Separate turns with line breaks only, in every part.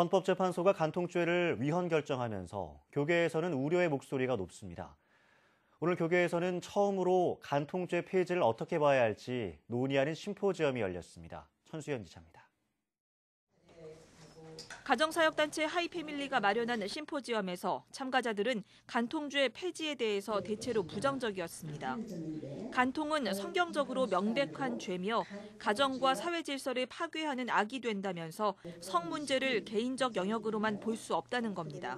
헌법재판소가 간통죄를 위헌 결정하면서 교계에서는 우려의 목소리가 높습니다. 오늘 교계에서는 처음으로 간통죄 폐지를 어떻게 봐야 할지 논의하는 심포지엄이 열렸습니다. 천수연 기자입니다.
가정사역단체 하이패밀리가 마련한 심포지엄에서 참가자들은 간통죄 폐지에 대해서 대체로 부정적이었습니다. 간통은 성경적으로 명백한 죄며 가정과 사회 질서를 파괴하는 악이 된다면서 성 문제를 개인적 영역으로만 볼 수 없다는 겁니다.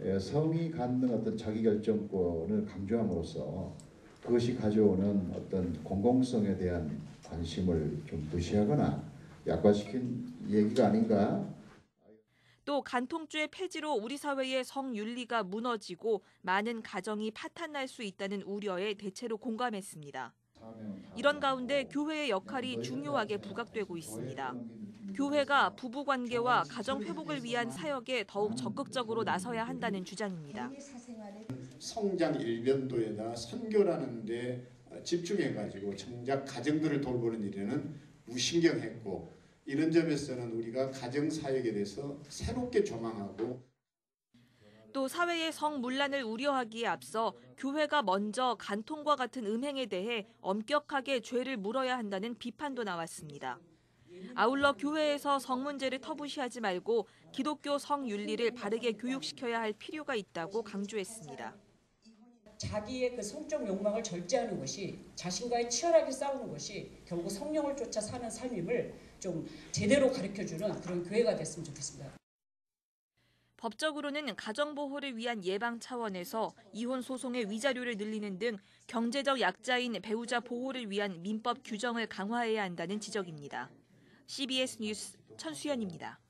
예, 성이 갖는 어떤 자기결정권을 강조함으로써 그것이 가져오는 어떤 공공성에 대한 관심을 좀 무시하거나 약화시킨 얘기가 아닌가
또 간통죄 폐지로 우리 사회의 성윤리가 무너지고 많은 가정이 파탄날 수 있다는 우려에 대체로 공감했습니다. 이런 가운데 교회의 역할이 중요하게 부각되고 있습니다. 교회가 부부 관계와 가정 회복을 위한 사역에 더욱 적극적으로 나서야 한다는 주장입니다.
성장 일변도에다 선교라는 데 집중해 가지고 정작 가정들을 돌보는 일에는 무신경했고 이런 점에서는 우리가 가정 사역에 대해서 새롭게 조망하고
또 사회의 성문란을 우려하기에 앞서 교회가 먼저 간통과 같은 음행에 대해 엄격하게 죄를 물어야 한다는 비판도 나왔습니다. 아울러 교회에서 성 문제를 터부시하지 말고 기독교 성 윤리를 바르게 교육시켜야 할 필요가 있다고 강조했습니다.
자기의 그 성적 욕망을 절제하는 것이 자신과의 치열하게 싸우는 것이 결국 성령을 쫓아 사는 삶임을 좀 제대로 가르쳐주는 그런 교회가 됐으면 좋겠습니다.
법적으로는 가정보호를 위한 예방 차원에서 이혼 소송의 위자료를 늘리는 등 경제적 약자인 배우자 보호를 위한 민법 규정을 강화해야 한다는 지적입니다. CBS 뉴스 천수연입니다.